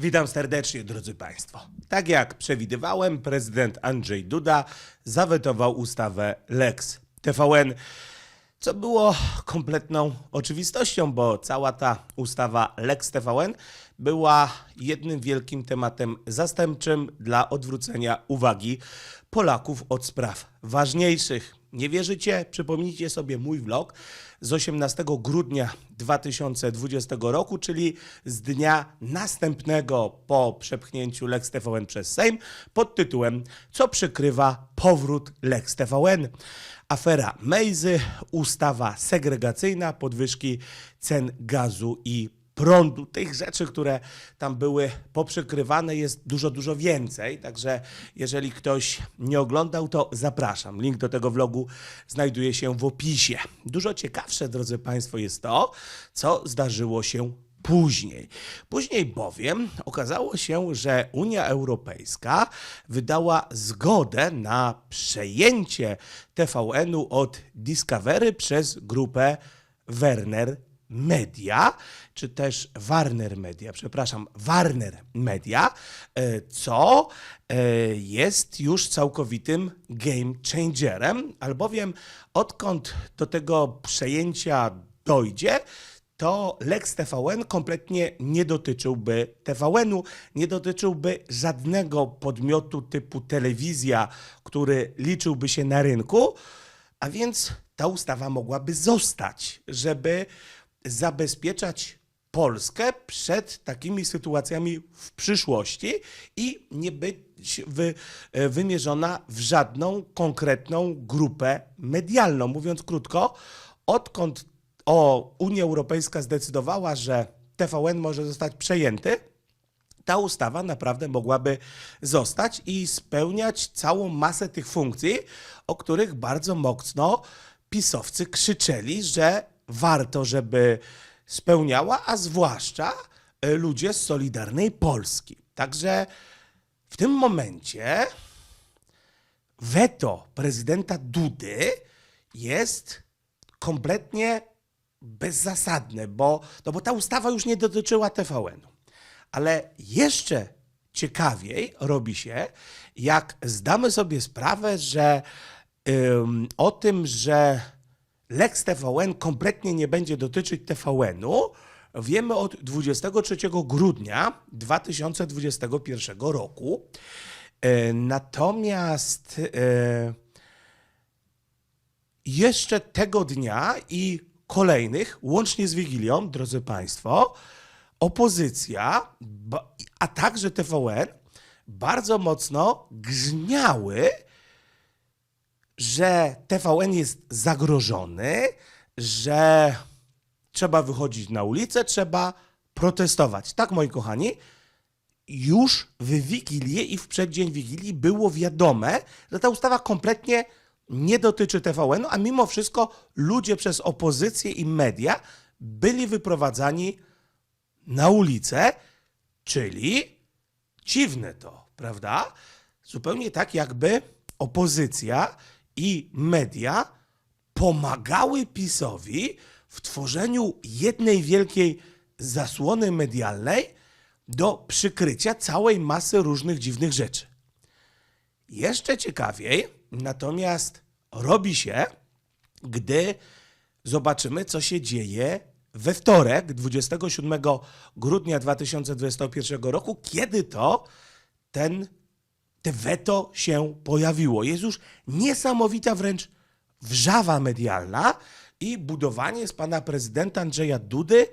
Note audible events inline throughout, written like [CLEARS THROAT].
Witam serdecznie, drodzy Państwo. Tak jak przewidywałem, prezydent Andrzej Duda zawetował ustawę Lex TVN, co było kompletną oczywistością, bo cała ta ustawa Lex TVN była jednym wielkim tematem zastępczym dla odwrócenia uwagi Polaków od spraw ważniejszych. Nie wierzycie? Przypomnijcie sobie mój vlog z 18 grudnia 2020 roku, czyli z dnia następnego po przepchnięciu Lex TVN przez Sejm pod tytułem Co przykrywa powrót Lex TVN? Afera Mejzy, ustawa segregacyjna, podwyżki cen gazu i prądu, tych rzeczy, które tam były poprzykrywane, jest dużo, dużo więcej. Także jeżeli ktoś nie oglądał, to zapraszam. Link do tego vlogu znajduje się w opisie. Dużo ciekawsze, drodzy Państwo, jest to, co zdarzyło się później. Później bowiem okazało się, że Unia Europejska wydała zgodę na przejęcie TVN-u od Discovery przez grupę Werner Media, czy też Warner Media, przepraszam, Warner Media, e, co e, jest już całkowitym game changerem, albowiem odkąd do tego przejęcia dojdzie, to Lex TVN kompletnie nie dotyczyłby TVN-u, nie dotyczyłby żadnego podmiotu typu telewizja, który liczyłby się na rynku, a więc ta ustawa mogłaby zostać, żeby zabezpieczać Polskę przed takimi sytuacjami w przyszłości i nie być wy, e, wymierzona w żadną konkretną grupę medialną. Mówiąc krótko, odkąd o Unia Europejska zdecydowała, że TVN może zostać przejęty, ta ustawa naprawdę mogłaby zostać i spełniać całą masę tych funkcji, o których bardzo mocno pisowcy krzyczeli, że warto, żeby spełniała, a zwłaszcza e, ludzie z Solidarnej Polski. Także w tym momencie weto prezydenta Dudy jest kompletnie bezzasadne, bo, no bo ta ustawa już nie dotyczyła TVN-u. Ale jeszcze ciekawiej robi się, jak zdamy sobie sprawę, że o tym, że Lex TVN kompletnie nie będzie dotyczyć TVN-u, wiemy od 23 grudnia 2021 roku. E, Natomiast e, jeszcze tego dnia i kolejnych, łącznie z Wigilią, drodzy Państwo, opozycja, a także TVN bardzo mocno grzmiały, że TVN jest zagrożony, że trzeba wychodzić na ulicę, trzeba protestować. Tak, moi kochani, już w Wigilię i w przeddzień Wigilii było wiadome, że ta ustawa kompletnie nie dotyczy TVN, a mimo wszystko ludzie przez opozycję i media byli wyprowadzani na ulicę, czyli dziwne to, prawda? Zupełnie tak, jakby opozycja i media pomagały PiSowi w tworzeniu jednej wielkiej zasłony medialnej do przykrycia całej masy różnych dziwnych rzeczy. Jeszcze ciekawiej natomiast robi się, gdy zobaczymy, co się dzieje we wtorek, 27 grudnia 2021 roku, kiedy to ten, te weto się pojawiło. Jest już niesamowita wręcz wrzawa medialna i budowanie z pana prezydenta Andrzeja Dudy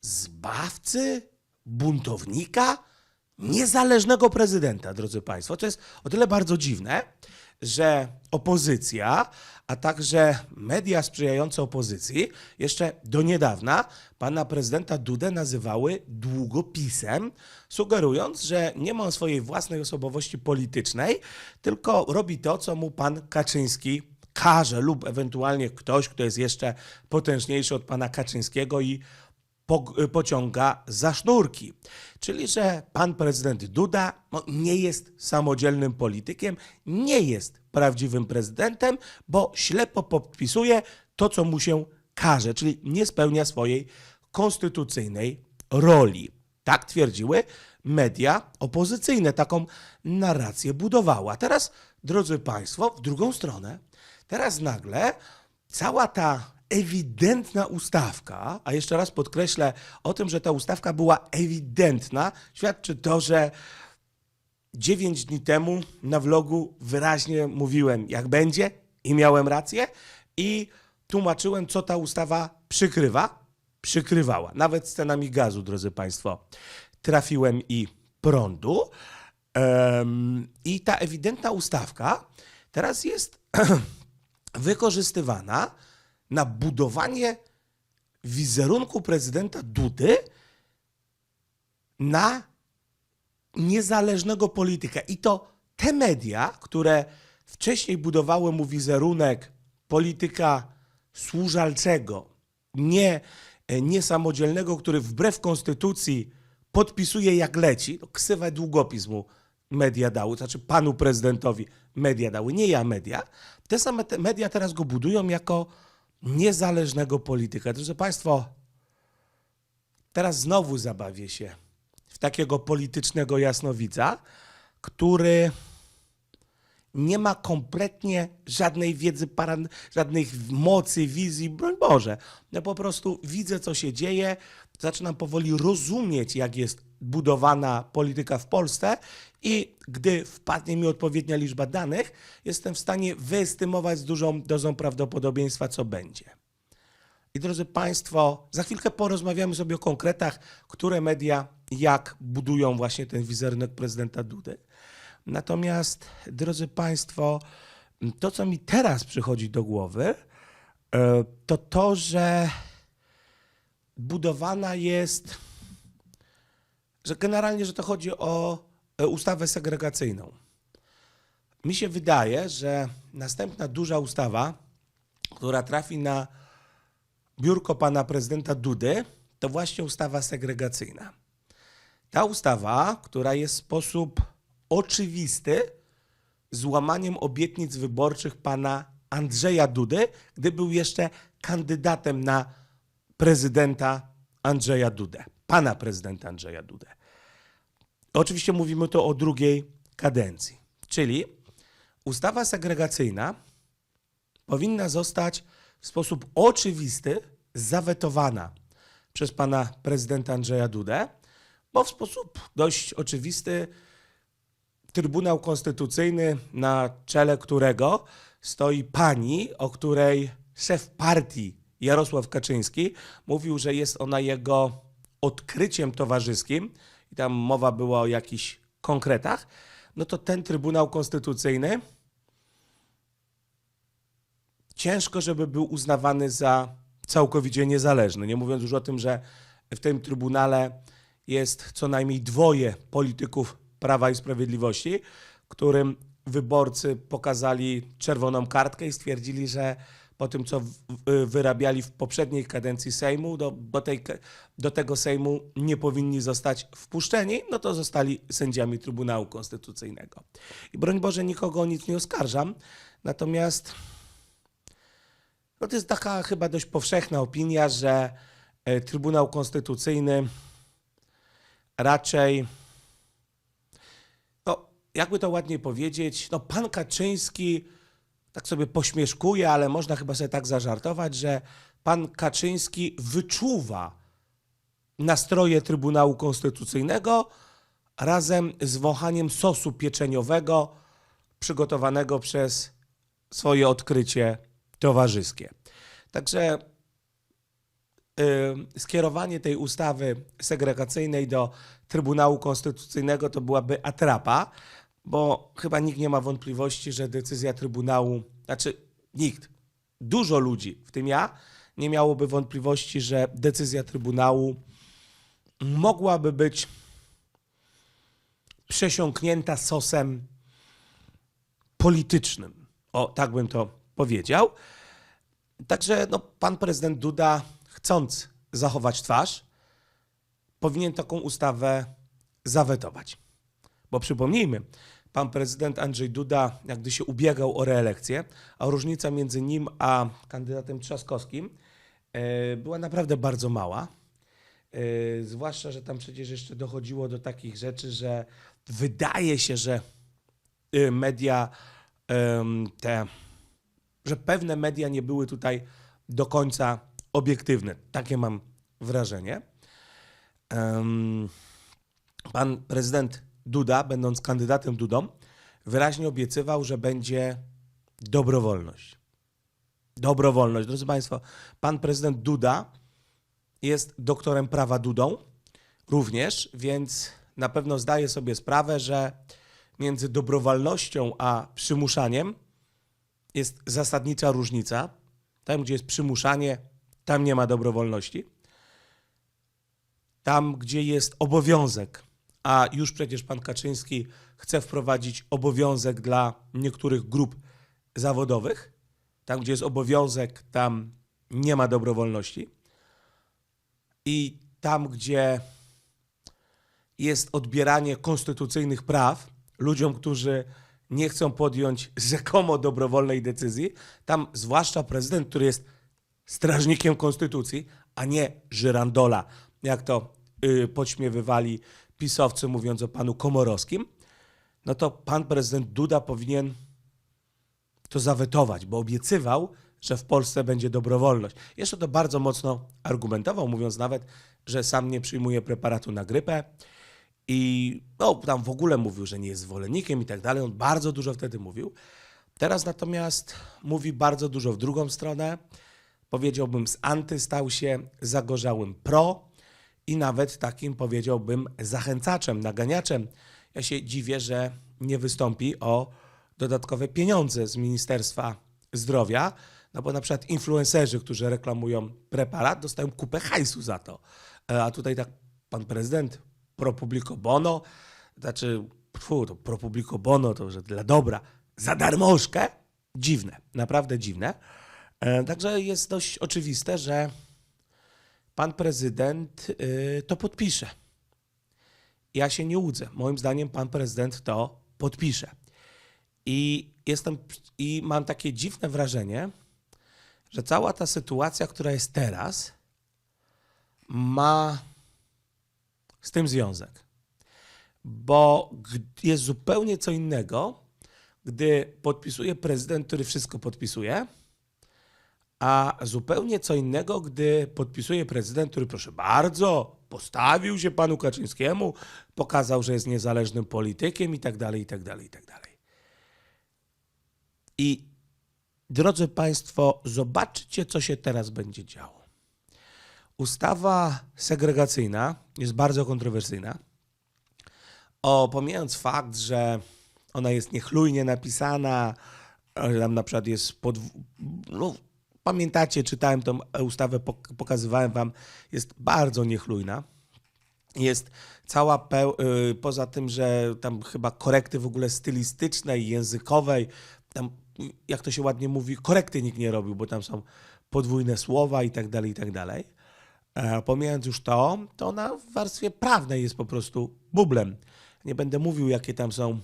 zbawcy, buntownika, niezależnego prezydenta, drodzy Państwo. To jest o tyle bardzo dziwne, że opozycja, a także media sprzyjające opozycji, jeszcze do niedawna pana prezydenta Dudę nazywały długopisem, sugerując, że nie ma swojej własnej osobowości politycznej, tylko robi to, co mu pan Kaczyński każe, lub ewentualnie ktoś, kto jest jeszcze potężniejszy od pana Kaczyńskiego i pociąga za sznurki. Czyli, że pan prezydent Duda no, nie jest samodzielnym politykiem, nie jest prawdziwym prezydentem, bo ślepo podpisuje to, co mu się każe, czyli nie spełnia swojej konstytucyjnej roli. Tak twierdziły media opozycyjne, taką narrację budowała. Teraz, drodzy Państwo, w drugą stronę, teraz nagle cała ta ewidentna ustawka, a jeszcze raz podkreślę o tym, że ta ustawka była ewidentna, świadczy to, że 9 dni temu na vlogu wyraźnie mówiłem, jak będzie i miałem rację i tłumaczyłem, co ta ustawa przykrywa. Przykrywała. Nawet scenami gazu, drodzy Państwo. Trafiłem i prądu. I ta ewidentna ustawka teraz jest [CLEARS THROAT] wykorzystywana na budowanie wizerunku prezydenta Dudy na niezależnego polityka. I to te media, które wcześniej budowały mu wizerunek polityka służalczego, nie, e, niesamodzielnego, który wbrew konstytucji podpisuje jak leci, no, ksywę media dały, to znaczy panu prezydentowi media dały, nie ja media. Te same te media teraz go budują jako niezależnego polityka. Drodzy Państwo, teraz znowu zabawię się w takiego politycznego jasnowidza, który nie ma kompletnie żadnej wiedzy, żadnej mocy, wizji, broń Boże. Ja po prostu widzę, co się dzieje, zaczynam powoli rozumieć, jak jest budowana polityka w Polsce i gdy wpadnie mi odpowiednia liczba danych, jestem w stanie wyestymować z dużą dozą prawdopodobieństwa, co będzie. I drodzy Państwo, za chwilkę porozmawiamy sobie o konkretach, które media jak budują właśnie ten wizerunek prezydenta Dudy. Natomiast, drodzy Państwo, to, co mi teraz przychodzi do głowy, e, to to, że budowana jest, że generalnie, że to chodzi o ustawę segregacyjną. Mi się wydaje, że następna duża ustawa, która trafi na biurko pana prezydenta Dudy, to właśnie ustawa segregacyjna. Ta ustawa, która jest w sposób oczywisty złamaniem obietnic wyborczych pana Andrzeja Dudy, gdy był jeszcze kandydatem na prezydenta Andrzeja Dudę, pana prezydenta Andrzeja Dudę. Oczywiście mówimy tu o drugiej kadencji, czyli ustawa segregacyjna powinna zostać w sposób oczywisty zawetowana przez pana prezydenta Andrzeja Dudę, bo w sposób dość oczywisty Trybunał Konstytucyjny, na czele którego stoi pani, o której szef partii Jarosław Kaczyński mówił, że jest ona jego odkryciem towarzyskim i tam mowa była o jakichś konkretach, no to ten Trybunał Konstytucyjny ciężko, żeby był uznawany za całkowicie niezależny. Nie mówiąc już o tym, że w tym Trybunale jest co najmniej dwoje polityków Prawa i Sprawiedliwości, którym wyborcy pokazali czerwoną kartkę i stwierdzili, że po tym, co wyrabiali w poprzedniej kadencji Sejmu, do, do, tej, do tego Sejmu nie powinni zostać wpuszczeni, no to zostali sędziami Trybunału Konstytucyjnego. I broń Boże, nikogo o nic nie oskarżam, natomiast no to jest taka chyba dość powszechna opinia, że e, Trybunał Konstytucyjny raczej, no jakby to ładniej powiedzieć, no pan Kaczyński tak sobie pośmieszkuje, ale można chyba sobie tak zażartować, że pan Kaczyński wyczuwa nastroje Trybunału Konstytucyjnego razem z wąchaniem sosu pieczeniowego przygotowanego przez swoje odkrycie towarzyskie. Także y, skierowanie tej ustawy segregacyjnej do Trybunału Konstytucyjnego to byłaby atrapa, bo chyba nikt nie ma wątpliwości, że decyzja Trybunału, znaczy nikt, dużo ludzi, w tym ja, nie miałoby wątpliwości, że decyzja Trybunału mogłaby być przesiąknięta sosem politycznym. O, tak bym to powiedział. Także no, pan prezydent Duda, chcąc zachować twarz, powinien taką ustawę zawetować. Bo przypomnijmy, pan prezydent Andrzej Duda, jak gdy się ubiegał o reelekcję, a różnica między nim a kandydatem Trzaskowskim e, była naprawdę bardzo mała. Yy, zwłaszcza, że tam przecież jeszcze dochodziło do takich rzeczy, że wydaje się, że y, media te, że pewne media nie były tutaj do końca obiektywne. Takie mam wrażenie. Pan prezydent Duda, będąc kandydatem Dudą, wyraźnie obiecywał, że będzie dobrowolność. Dobrowolność. Drodzy Państwo, pan prezydent Duda jest doktorem prawa Dudą również, więc na pewno zdaje sobie sprawę, że między dobrowolnością a przymuszaniem jest zasadnicza różnica. Tam, gdzie jest przymuszanie, tam nie ma dobrowolności. Tam, gdzie jest obowiązek, a już przecież pan Kaczyński chce wprowadzić obowiązek dla niektórych grup zawodowych, tam, gdzie jest obowiązek, tam nie ma dobrowolności. I tam, gdzie jest odbieranie konstytucyjnych praw ludziom, którzy nie chcą podjąć rzekomo dobrowolnej decyzji, tam zwłaszcza prezydent, który jest strażnikiem konstytucji, a nie żyrandola, jak to yy, podśmiewywali pisowcy mówiąc o panu Komorowskim, no to pan prezydent Duda powinien to zawetować, bo obiecywał, że w Polsce będzie dobrowolność. Jeszcze to bardzo mocno argumentował, mówiąc nawet, że sam nie przyjmuje preparatu na grypę i no, tam w ogóle mówił, że nie jest zwolennikiem i tak dalej. On bardzo dużo wtedy mówił. Teraz natomiast mówi bardzo dużo w drugą stronę. Powiedziałbym, z anty stał się zagorzałym pro i nawet takim, powiedziałbym, zachęcaczem, naganiaczem. Ja się dziwię, że nie wystąpi o dodatkowe pieniądze z Ministerstwa Zdrowia, no bo na przykład influencerzy, którzy reklamują preparat, dostają kupę hajsu za to. E, A tutaj tak pan prezydent pro publico bono, znaczy, fu, to pro publico bono, to że dla dobra, za darmożkę, dziwne, naprawdę dziwne. E, Także jest dość oczywiste, że pan prezydent y, to podpisze. Ja się nie łudzę. Moim zdaniem pan prezydent to podpisze. I jestem i mam takie dziwne wrażenie, że cała ta sytuacja, która jest teraz, ma z tym związek. Bo jest zupełnie co innego, gdy podpisuje prezydent, który wszystko podpisuje, a zupełnie co innego, gdy podpisuje prezydent, który proszę bardzo, postawił się panu Kaczyńskiemu, pokazał, że jest niezależnym politykiem i tak dalej, i tak dalej, i tak dalej. I drodzy Państwo, zobaczcie, co się teraz będzie działo. Ustawa segregacyjna jest bardzo kontrowersyjna. O, pomijając fakt, że ona jest niechlujnie napisana, że tam na przykład jest pod... No, pamiętacie, czytałem tą ustawę, pok- pokazywałem wam, jest bardzo niechlujna. Jest cała peł... y, poza tym, że tam chyba korekty w ogóle stylistycznej, językowej, tam jak to się ładnie mówi, korekty nikt nie robił, bo tam są podwójne słowa i tak dalej, i tak dalej. E, Pomijając już to, to ona w warstwie prawnej jest po prostu bublem. Nie będę mówił, jakie tam są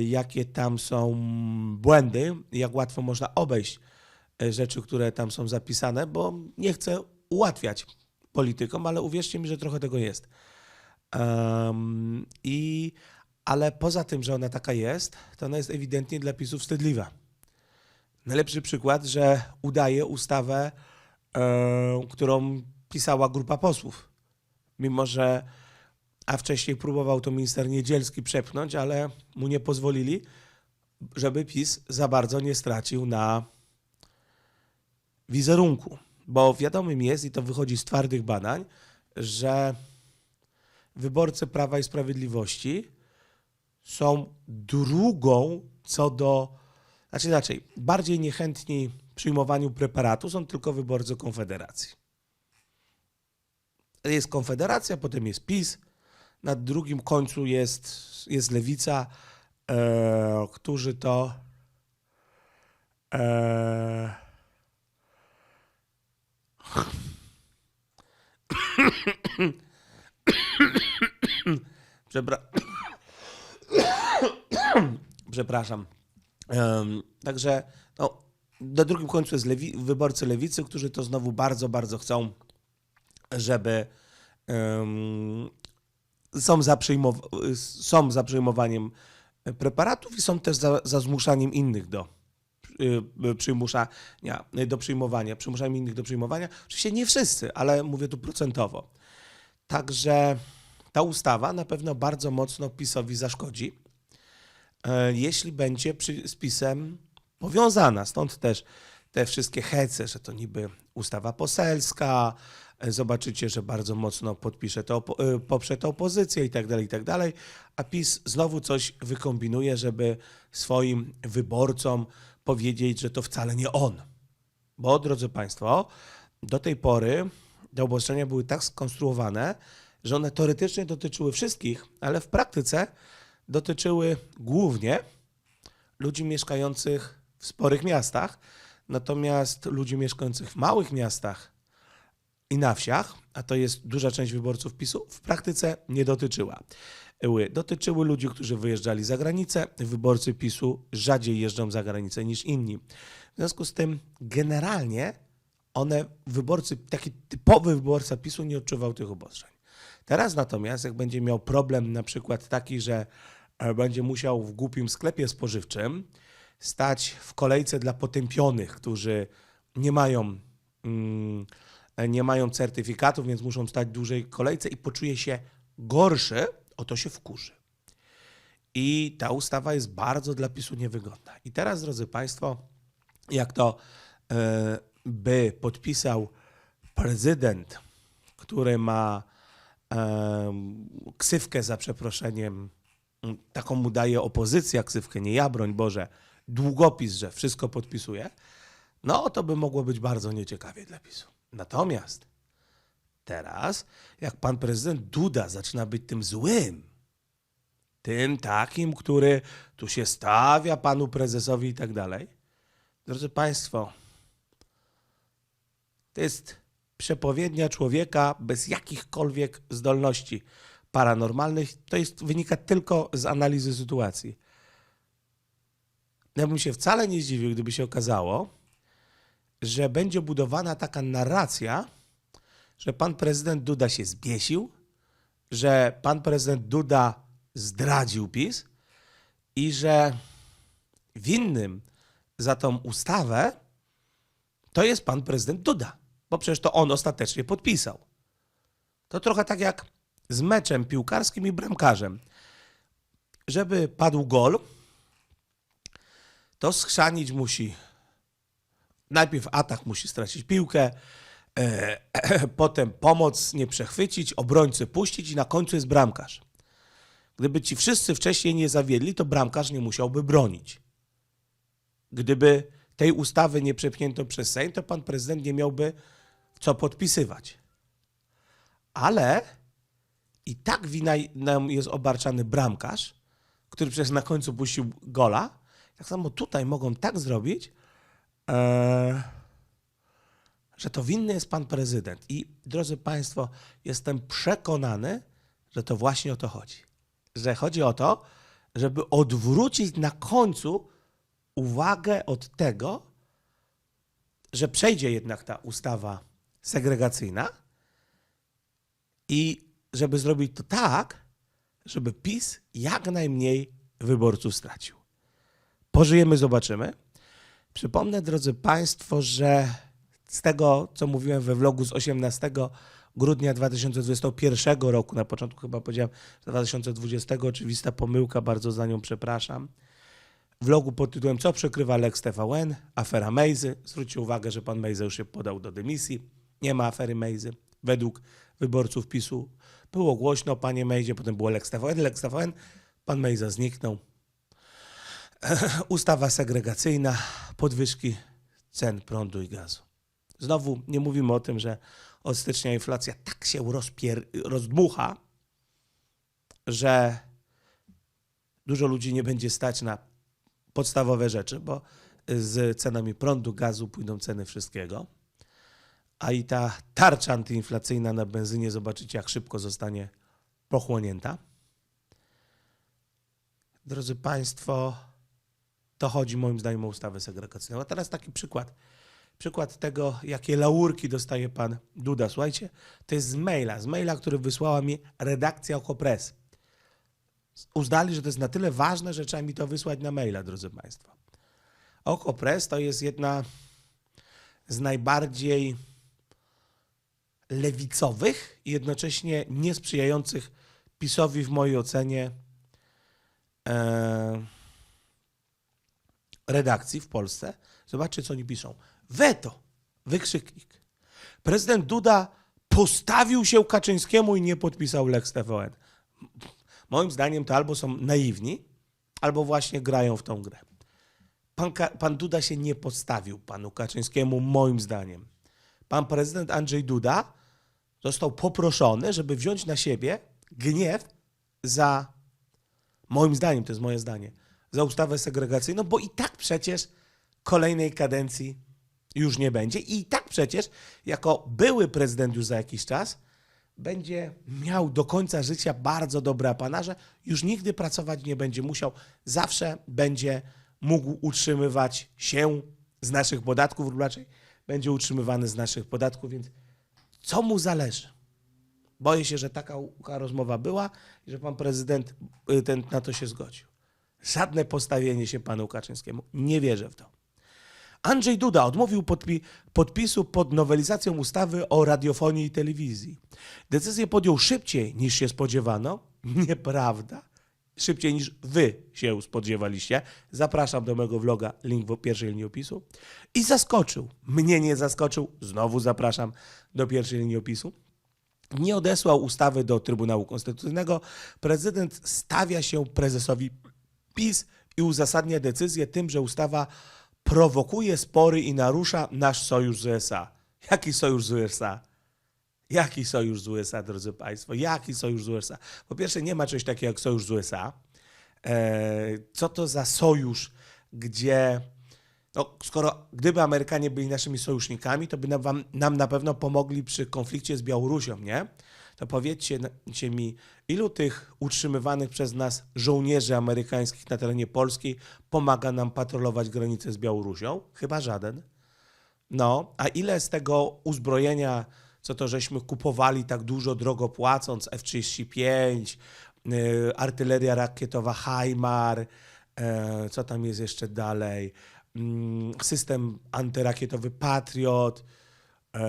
jakie tam są błędy, jak łatwo można obejść e, rzeczy, które tam są zapisane, bo nie chcę ułatwiać politykom, ale uwierzcie mi, że trochę tego jest. Em, I, ale poza tym, że ona taka jest, to ona jest ewidentnie dla PiSu wstydliwa. Najlepszy przykład, że udaje ustawę, e, którą pisała grupa posłów. Mimo, że a wcześniej próbował to minister Niedzielski przepchnąć, ale mu nie pozwolili, żeby PiS za bardzo nie stracił na wizerunku. Bo wiadomym jest, i to wychodzi z twardych badań, że wyborcy Prawa i Sprawiedliwości są drugą co do, znaczy inaczej, bardziej niechętni przyjmowaniu preparatu są tylko wyborcy Konfederacji. Jest Konfederacja, potem jest PiS, na drugim końcu jest, jest Lewica, e, którzy to e, [COUGHS] Przepra... [COUGHS] Przepraszam. Em, także no, na drugim końcu jest lewi... wyborcy lewicy, którzy to znowu bardzo, bardzo chcą żeby em, są, za przyjmow- są za przyjmowaniem preparatów i są też za, za zmuszaniem innych do y, przymuszania, do przyjmowania, przymuszaniem innych do przyjmowania. Oczywiście nie wszyscy, ale mówię tu procentowo. Także ta ustawa na pewno bardzo mocno PiSowi zaszkodzi, e, jeśli będzie przy, z PiSem powiązana. Stąd też te wszystkie hece, że to niby ustawa poselska, zobaczycie, że bardzo mocno podpisze to, e, poprze to opozycja i tak dalej, i tak dalej, a PiS znowu coś wykombinuje, żeby swoim wyborcom powiedzieć, że to wcale nie on. Bo, drodzy Państwo, do tej pory te obostrzenia były tak skonstruowane, że one teoretycznie dotyczyły wszystkich, ale w praktyce dotyczyły głównie ludzi mieszkających w sporych miastach, natomiast ludzi mieszkających w małych miastach i na wsiach, a to jest duża część wyborców PiSu, w praktyce nie dotyczyła. Dotyczyły ludzi, którzy wyjeżdżali za granicę. Wyborcy PiSu rzadziej jeżdżą za granicę niż inni. W związku z tym generalnie one, wyborcy, taki typowy wyborca PiSu nie odczuwał tych obostrzeń. Teraz natomiast, jak będzie miał problem na przykład taki, że e, będzie musiał w głupim sklepie spożywczym stać w kolejce dla potępionych, którzy nie mają, mm, nie mają certyfikatów, więc muszą stać w dłużej kolejce i poczuje się gorszy, o to się wkurzy. I ta ustawa jest bardzo dla PiSu niewygodna. I teraz, drodzy Państwo, jak to e, by podpisał prezydent, który ma em, ksywkę za przeproszeniem, taką mu daje opozycja ksywkę, nie ja, broń Boże, długopis, że wszystko podpisuje, no to by mogło być bardzo nieciekawie dla PiSu. Natomiast teraz, jak pan prezydent Duda zaczyna być tym złym, tym takim, który tu się stawia panu prezesowi i tak dalej, drodzy Państwo, to jest przepowiednia człowieka bez jakichkolwiek zdolności paranormalnych. To jest, wynika tylko z analizy sytuacji. Ja bym się wcale nie zdziwił, gdyby się okazało, że będzie budowana taka narracja, że pan prezydent Duda się zbiesił, że pan prezydent Duda zdradził PiS i że winnym za tą ustawę to jest pan prezydent Duda, bo przecież to on ostatecznie podpisał. To trochę tak jak z meczem piłkarskim i bramkarzem. Żeby padł gol, to schrzanić musi. Najpierw atak musi stracić piłkę, e, [CLEARS THROAT] potem pomoc nie przechwycić, obrońcę puścić i na końcu jest bramkarz. Gdyby ci wszyscy wcześniej nie zawiedli, to bramkarz nie musiałby bronić. Gdyby tej ustawy nie przepchnięto przez Sejm, to pan prezydent nie miałby co podpisywać. Ale i tak wina nam jest obarczany bramkarz, który przecież na końcu puścił gola. Tak samo tutaj mogą tak zrobić, że to winny jest pan prezydent. I drodzy Państwo, jestem przekonany, że to właśnie o to chodzi. Że chodzi o to, żeby odwrócić na końcu uwagę od tego, że przejdzie jednak ta ustawa segregacyjna i żeby zrobić to tak, żeby PiS jak najmniej wyborców stracił. Pożyjemy, zobaczymy. Przypomnę, drodzy Państwo, że z tego, co mówiłem we vlogu z 18 grudnia 2021 roku, na początku chyba powiedziałem, że 2020, oczywista pomyłka, bardzo za nią przepraszam. Vlogu pod tytułem Co przykrywa Lex TVN? Afera Mejzy. Zwróćcie uwagę, że pan Mejza już się podał do dymisji. Nie ma afery Mejzy. Według wyborców PiSu było głośno o panie Mejzie, potem było Lex TVN, Lex TVN. Pan Mejza zniknął. [LAUGHS] Ustawa segregacyjna, podwyżki cen prądu i gazu. Znowu nie mówimy o tym, że od stycznia inflacja tak się rozpier- rozdmucha, że dużo ludzi nie będzie stać na podstawowe rzeczy, bo z cenami prądu, gazu pójdą ceny wszystkiego. A i ta tarcza antyinflacyjna na benzynie, zobaczycie, jak szybko zostanie pochłonięta. Drodzy Państwo, to chodzi moim zdaniem o ustawę segregacyjną. A teraz taki przykład. przykład tego, jakie laurki dostaje pan Duda. Słuchajcie, to jest z maila, z maila, który wysłała mi redakcja Okopres. Uznali, że to jest na tyle ważne, że trzeba mi to wysłać na maila, drodzy Państwo. Okopres to jest jedna z najbardziej lewicowych i jednocześnie niesprzyjających PiSowi w mojej ocenie e, redakcji w Polsce. Zobaczcie, co oni piszą. Weto, wykrzyknik. Prezydent Duda postawił się Kaczyńskiemu i nie podpisał Lex TVN. Moim zdaniem to albo są naiwni, albo właśnie grają w tą grę. Pan, pan Duda się nie podstawił panu Kaczyńskiemu, moim zdaniem. Pan prezydent Andrzej Duda został poproszony, żeby wziąć na siebie gniew za, moim zdaniem, to jest moje zdanie, za ustawę segregacyjną, bo i tak przecież kolejnej kadencji już nie będzie. I tak przecież, jako były prezydent już za jakiś czas, będzie miał do końca życia bardzo dobre apanarze, już nigdy pracować nie będzie musiał, zawsze będzie mógł utrzymywać się z naszych podatków, lub raczej będzie utrzymywany z naszych podatków, więc co mu zależy? Boję się, że taka rozmowa była i że pan prezydent y, ten, na to się zgodził. Żadne postawienie się panu Kaczyńskiemu. Nie wierzę w to. Andrzej Duda odmówił podpi- podpisu pod nowelizacją ustawy o radiofonii i telewizji. Decyzję podjął szybciej niż się spodziewano. [LAUGHS] Nieprawda. Szybciej niż wy się spodziewaliście. Zapraszam do mojego vloga, link w pierwszej linii opisu. I zaskoczył. Mnie nie zaskoczył. Znowu zapraszam do pierwszej linii opisu nie odesłał ustawy do Trybunału Konstytucyjnego. Prezydent stawia się prezesowi PiS i uzasadnia decyzję tym, że ustawa prowokuje spory i narusza nasz sojusz z USA. Jaki sojusz z USA? Jaki sojusz z USA, drodzy Państwo? Jaki sojusz z USA? Po pierwsze, nie ma czegoś takiego jak sojusz z USA. Eee, co to za sojusz, gdzie no, skoro gdyby Amerykanie byli naszymi sojusznikami, to by nam, nam na pewno pomogli przy konflikcie z Białorusią, nie? To powiedzcie cie mi, ilu tych utrzymywanych przez nas żołnierzy amerykańskich na terenie Polski pomaga nam patrolować granicę z Białorusią? Chyba żaden. No, a ile z tego uzbrojenia, co to żeśmy kupowali tak dużo, drogo płacąc, F-35, y, artyleria rakietowa HIMAR, y, co tam jest jeszcze dalej, mm, system antyrakietowy Patriot, y,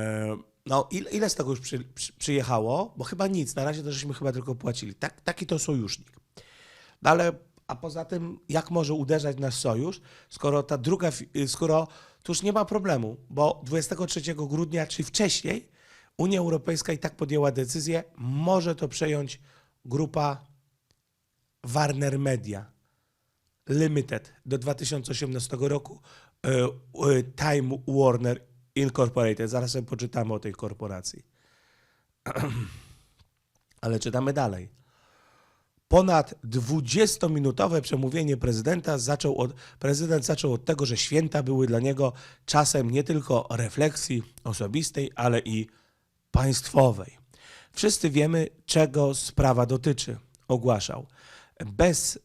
no ile, ile z tego już przy, przy, przyjechało? Bo chyba nic, na razie to żeśmy chyba tylko płacili. Tak, taki to sojusznik. No ale, a poza tym, jak może uderzać nasz sojusz, skoro ta druga, y, skoro tu już nie ma problemu, bo 23 grudnia, czy wcześniej, Unia Europejska i tak podjęła decyzję, może to przejąć grupa Warner Media Limited do 2018 roku, y, y, Time Warner Incorporated. Zaraz sobie poczytamy o tej korporacji. [CLEARS THROAT] Ale czytamy dalej. Ponad 20-minutowe przemówienie prezydenta zaczął od, prezydent zaczął od tego, że święta były dla niego czasem nie tylko refleksji osobistej, ale i państwowej. Wszyscy wiemy, czego sprawa dotyczy, ogłaszał. Bez y,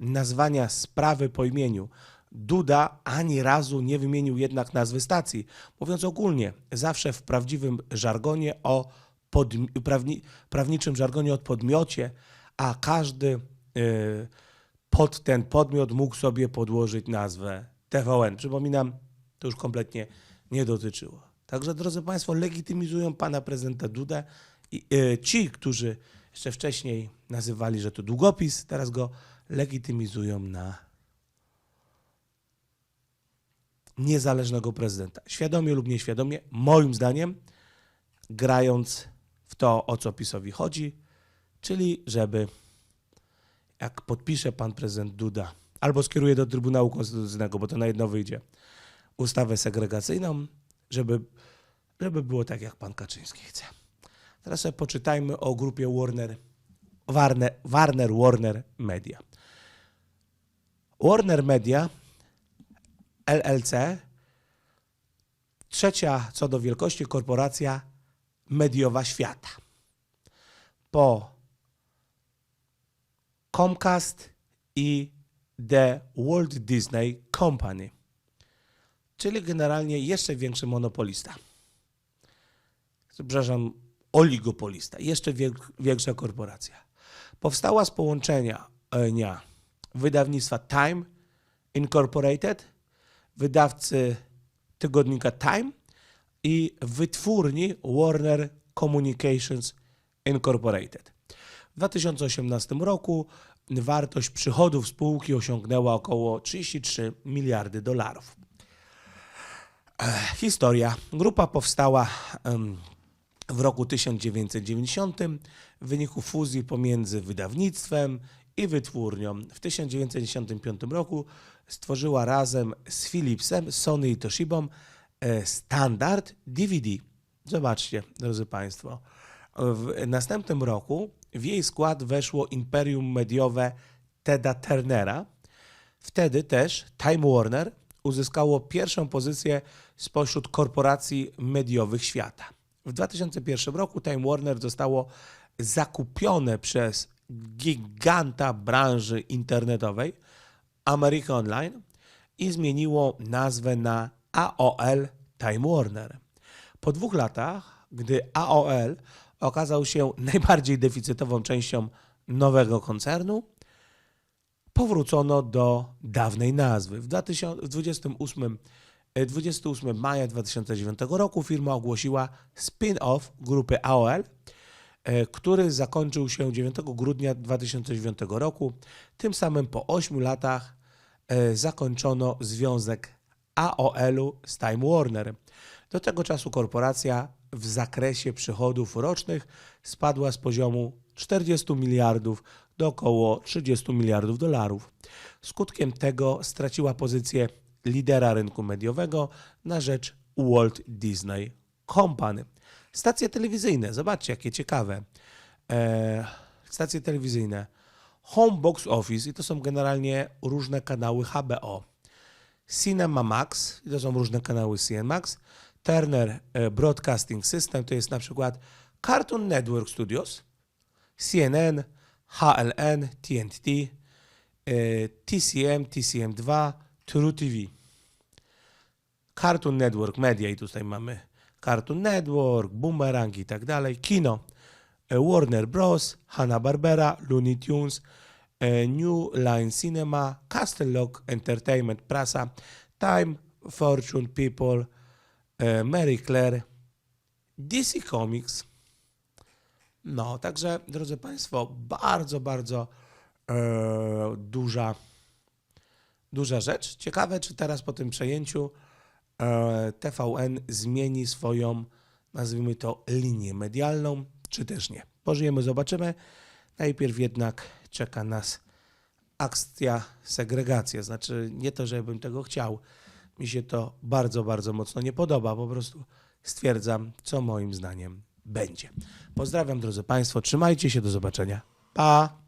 nazwania sprawy po imieniu, Duda ani razu nie wymienił jednak nazwy stacji. Mówiąc ogólnie, zawsze w prawdziwym żargonie o podmi- prawni- prawniczym żargonie o podmiocie, a każdy y, pod ten podmiot mógł sobie podłożyć nazwę TVN. Przypominam, to już kompletnie nie dotyczyło. Także, drodzy Państwo, legitymizują pana prezydenta Dudę i y, ci, którzy jeszcze wcześniej nazywali, że to długopis, teraz go legitymizują na niezależnego prezydenta. Świadomie lub nieświadomie, moim zdaniem, grając w to, o co PiSowi chodzi, czyli żeby jak podpisze pan prezydent Duda, albo skieruje do Trybunału Konstytucyjnego, bo to na jedno wyjdzie, ustawę segregacyjną, żeby, żeby było tak, jak pan Kaczyński chce. Teraz sobie poczytajmy o grupie Warner, Warner, Warner Warner Media. Warner Media LLC, trzecia co do wielkości korporacja mediowa świata. Po Comcast i The Walt Disney Company. czyli generalnie jeszcze większy monopolista. Przepraszam, oligopolista, jeszcze większa korporacja. Powstała z połączenia e, wydawnictwa Time Incorporated, wydawcy tygodnika Time i wytwórni Warner Communications Incorporated. W 2018 roku wartość przychodów spółki osiągnęła około 33 miliardy dolarów. Historia. Grupa powstała w roku 1990 w wyniku fuzji pomiędzy wydawnictwem i wytwórnią. W 1995 roku stworzyła razem z Philipsem, Sony i Toshibą e, standard DVD. Zobaczcie, drodzy Państwo. W następnym roku w jej skład weszło imperium mediowe Teda Turnera. Wtedy też Time Warner uzyskało pierwszą pozycję spośród korporacji mediowych świata. W 2001 roku Time Warner zostało zakupione przez giganta branży internetowej America Online i zmieniło nazwę na AOL Time Warner. Po dwóch latach, gdy AOL okazał się [LAUGHS] najbardziej deficytową częścią nowego koncernu, powrócono do dawnej nazwy. W 2028, e, 28 maja 2009 roku firma ogłosiła spin-off grupy AOL, e, który zakończył się 9 grudnia 2009 roku. Tym samym po 8 latach e, zakończono związek AOL-u z Time Warner. Do tego czasu korporacja w zakresie przychodów rocznych spadła z poziomu 40 miliardów do około 30 miliardów dolarów. Skutkiem tego straciła pozycję lidera rynku mediowego na rzecz Walt Disney Company. Stacje telewizyjne, zobaczcie jakie ciekawe. E, stacje telewizyjne. Home Box Office i to są generalnie różne kanały HBO. Cinema Max, i to są różne kanały CNMAX, Turner e, Broadcasting System, to jest na przykład Cartoon Network Studios, CNN, HLN, TNT, e, TCM, TCM2, True TV. Cartoon Network Media i tutaj mamy Cartoon Network, Boomerang i tak dalej, kino, e, Warner Bros, Hanna-Barbera, Looney Tunes, e, New Line Cinema, Castle Lock Entertainment, prasa, Time, Fortune, People, e, Mary Claire, DC Comics. No, także drodzy Państwo, bardzo, bardzo e, duża, duża rzecz. Ciekawe, czy teraz po tym przejęciu TVN zmieni swoją, nazwijmy to, linię medialną, czy też nie. Pożyjemy, zobaczymy. Najpierw jednak czeka nas akcja segregacja. Znaczy, nie to, żebym tego chciał. Mi się to bardzo, bardzo mocno nie podoba. Po prostu stwierdzam, co moim zdaniem będzie. Pozdrawiam, drodzy Państwo. Trzymajcie się, do zobaczenia. Pa!